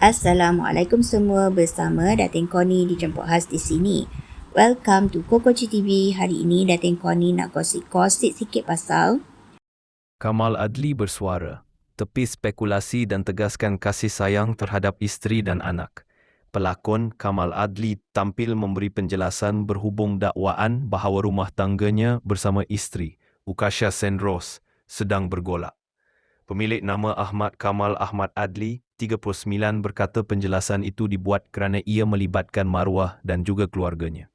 Assalamualaikum semua bersama Datin Koni dijemput khas di sini. Welcome to Kokoci TV. Hari ini Datin Koni nak gosip-gosip sikit pasal Kamal Adli bersuara, tepi spekulasi dan tegaskan kasih sayang terhadap isteri dan anak. Pelakon Kamal Adli tampil memberi penjelasan berhubung dakwaan bahawa rumah tangganya bersama isteri, Ukasha Senros, sedang bergolak. Pemilik nama Ahmad Kamal Ahmad Adli 39 berkata penjelasan itu dibuat kerana ia melibatkan maruah dan juga keluarganya.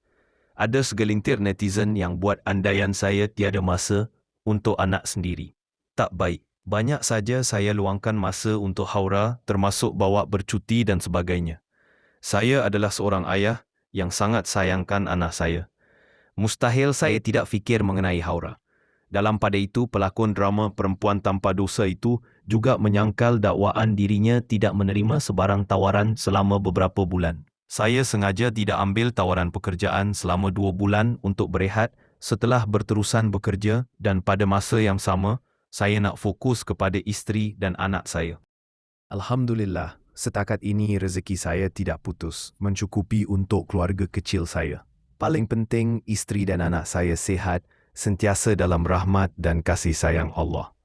Ada segelintir netizen yang buat andaian saya tiada masa untuk anak sendiri. Tak baik. Banyak saja saya luangkan masa untuk haura termasuk bawa bercuti dan sebagainya. Saya adalah seorang ayah yang sangat sayangkan anak saya. Mustahil saya tidak fikir mengenai haura. Dalam pada itu, pelakon drama Perempuan Tanpa Dosa itu juga menyangkal dakwaan dirinya tidak menerima sebarang tawaran selama beberapa bulan. Saya sengaja tidak ambil tawaran pekerjaan selama dua bulan untuk berehat setelah berterusan bekerja dan pada masa yang sama, saya nak fokus kepada isteri dan anak saya. Alhamdulillah, setakat ini rezeki saya tidak putus, mencukupi untuk keluarga kecil saya. Paling penting, isteri dan anak saya sehat sentiasa dalam rahmat dan kasih sayang Allah.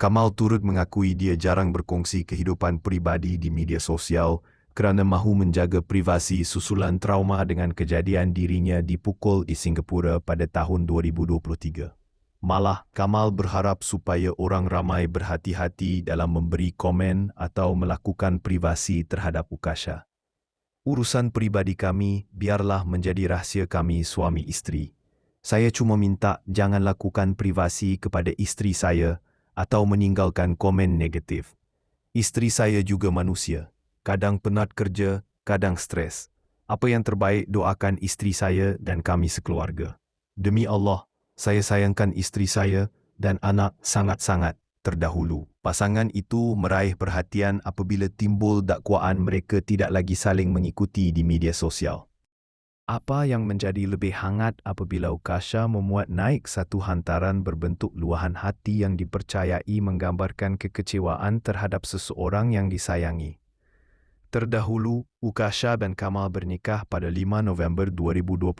Kamal turut mengakui dia jarang berkongsi kehidupan peribadi di media sosial kerana mahu menjaga privasi susulan trauma dengan kejadian dirinya dipukul di Singapura pada tahun 2023. Malah, Kamal berharap supaya orang ramai berhati-hati dalam memberi komen atau melakukan privasi terhadap Ukasha. Urusan peribadi kami biarlah menjadi rahsia kami suami isteri. Saya cuma minta jangan lakukan privasi kepada isteri saya atau meninggalkan komen negatif. Isteri saya juga manusia. Kadang penat kerja, kadang stres. Apa yang terbaik doakan isteri saya dan kami sekeluarga. Demi Allah, saya sayangkan isteri saya dan anak sangat-sangat terdahulu. Pasangan itu meraih perhatian apabila timbul dakwaan mereka tidak lagi saling mengikuti di media sosial. Apa yang menjadi lebih hangat apabila Ukasha memuat naik satu hantaran berbentuk luahan hati yang dipercayai menggambarkan kekecewaan terhadap seseorang yang disayangi. Terdahulu, Ukasha dan Kamal bernikah pada 5 November 2021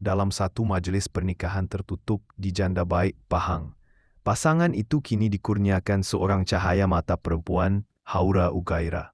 dalam satu majlis pernikahan tertutup di Janda Baik, Pahang. Pasangan itu kini dikurniakan seorang cahaya mata perempuan, Haura Ugaira.